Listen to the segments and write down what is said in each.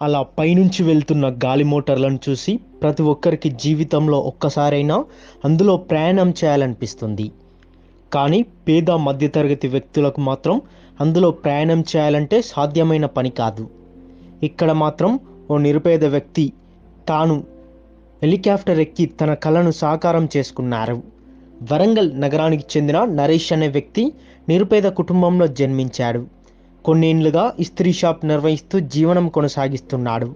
అలా పైనుంచి వెళ్తున్న గాలి మోటార్లను చూసి ప్రతి ఒక్కరికి జీవితంలో ఒక్కసారైనా అందులో ప్రయాణం చేయాలనిపిస్తుంది. కానీ పేద మధ్యతరగతి వ్యక్తులకు మాత్రం అందులో ప్రయాణం చేయాలంటే సాధ్యమైన పని కాదు. ఇక్కడ మాత్రం ఓ నిరుపేద వ్యక్తి తాను హెలికాప్టర్ ఎక్కి తన కలను సాకారం చేసుకున్నారు. వరంగల్ నగరానికి చెందిన నరేష్ అనే వ్యక్తి నిరుపేద కుటుంబంలో జన్మించాడు. కొన్నేళ్ళుగా ఇస్త్రీ షాప్ నిర్వహిస్తూ జీవనం కొనసాగిస్తున్నాడు.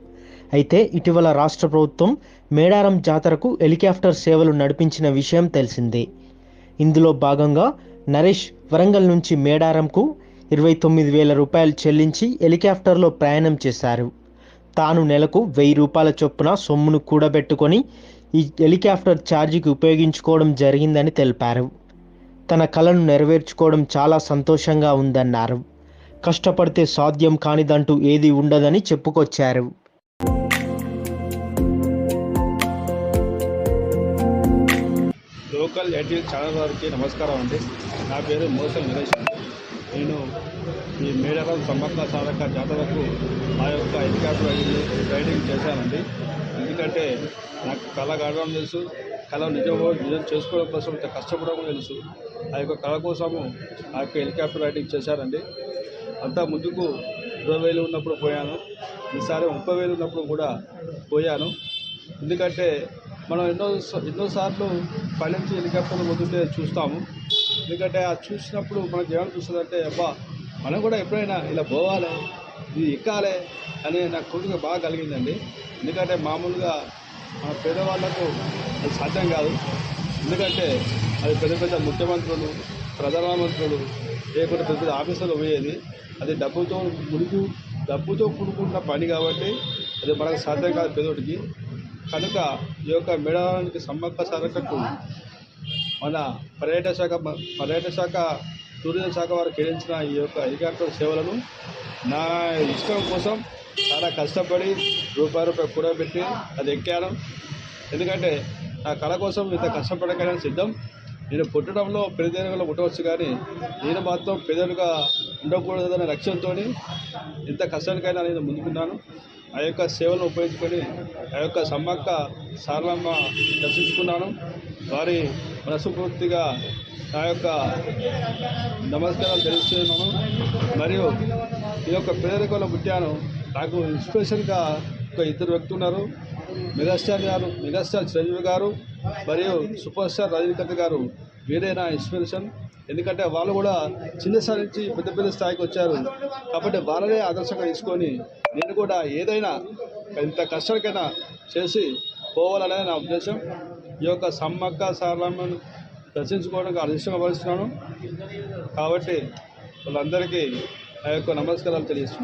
అయితే ఇటీవల రాష్ట్ర ప్రభుత్వం మేడారం జాతరకు హెలికాప్టర్ సేవలు నడిపించిన విషయం తెలిసిందే. ఇందులో భాగంగా నరేష్ వరంగల్ నుంచి మేడారంకు ఇరవై తొమ్మిది వేల రూపాయలు చెల్లించి హెలికాప్టర్లో ప్రయాణం చేశారు. తాను నెలకు వెయ్యి రూపాయల చొప్పున సొమ్మును కూడబెట్టుకొని ఈ హెలికాప్టర్ ఛార్జీకి ఉపయోగించుకోవడం జరిగిందని తెలిపారు. తన కళను నెరవేర్చుకోవడం చాలా సంతోషంగా ఉందన్నారు. కష్టపడితే సాధ్యం కానిదంటూ ఏది ఉండదని చెప్పుకొచ్చారు. లోకల్ ఎయిటీ ఛానల్ వారికి నమస్కారం అండి. నా పేరు మోసం నరేష్ నేను ఈ మేడారం సంబంధ సాధక జాతరకు ఆ యొక్క హెలికాప్టర్ రైడింగ్ చేశానండి. ఎందుకంటే నాకు కళ కావడం తెలుసు కళ నిజం నిజం చేసుకోవడం కోసం ఇంత కష్టపడడం తెలుసు. ఆ యొక్క కళ కోసము ఆ యొక్క హెలికాప్టర్ రైడింగ్ చేశానండి. అంతా ముందుకు ఇరవై వేలు ఉన్నప్పుడు పోయాను. ఈసారి ముప్పై వేలు ఉన్నప్పుడు కూడా పోయాను. ఎందుకంటే మనం ఎన్నో స- ఎన్నోసార్లు పైనుంచి హెలికాప్టర్లు పోతుంటే చూస్తాము. ఎందుకంటే ఆ చూసినప్పుడు మనకి ఏమైనా అంటే అబ్బా మనం కూడా ఎప్పుడైనా ఇలా పోవాలి ఇది ఎక్కాలి అనే నాకు కొద్దిగా బాగా కలిగిందండి. ఎందుకంటే మామూలుగా మన పేదవాళ్ళకు అది సాధ్యం కాదు. ఎందుకంటే అది పెద్ద పెద్ద ముఖ్యమంత్రులు ప్రధానమంత్రులు లేకుంటే పెద్ద ఆఫీసులో పోయేది. అది డబ్బుతో ముడుకు డబ్బుతో కూడుకున్న పని కాబట్టి అది మనకు సాధ్యం కాదు పేదోడికి. కనుక ఈ యొక్క మేడానికి సమ్మక్క సరకట్టు మన పర్యాటక శాఖ పర్యాటక శాఖ టూరిజం శాఖ వారు కేటాయించిన ఈ యొక్క హెలికాప్టర్ సేవలను నా ఇష్టం కోసం చాలా కష్టపడి రూపాయి రూపాయి కూడబెట్టి అది ఎక్కాను. ఎందుకంటే నా కళ కోసం ఇంత కష్టపడకనే సిద్ధం. నేను పుట్టడంలో పేదరికంలో పుట్టవచ్చు కానీ నేను మాత్రం పేదలుగా ఉండకూడదనే లక్ష్యంతో ఇంత కష్టానికైనా నేను ముందుకున్నాను. ఆ యొక్క సేవలను ఉపయోగించుకొని ఆ యొక్క సమ్మక్క సారలమ్మ దర్శించుకున్నాను. వారి మనస్ఫూర్తిగా నా యొక్క నమస్కారాలు తెలుస్తున్నాను మరియు ఈ యొక్క పేదరికంలో పుట్టాను. నాకు ఇన్స్పిరేషన్గా ఒక ఇద్దరు వ్యక్తులు ఉన్నారు. మెగాస్టార్ గారు మెగాస్టార్ చిరంజీవి గారు మరియు సూపర్ స్టార్ రజనీకాంత్ గారు వీరే నా ఇన్స్పిరేషన్. ఎందుకంటే వాళ్ళు కూడా చిన్న స్థాయి నుంచి పెద్ద పెద్ద స్థాయికి వచ్చారు. కాబట్టి వాళ్ళనే ఆదర్శంగా తీసుకొని నేను కూడా ఏదైనా ఎంత కష్టానికైనా చేసి పోవాలనేది నా ఉద్దేశం. ఈ యొక్క సమ్మక్క సారణను దర్శించుకోవడానికి అదృష్టంగా భావిస్తున్నాను. కాబట్టి వాళ్ళందరికీ ఆ యొక్క నమస్కారాలు తెలియజేస్తున్నాను.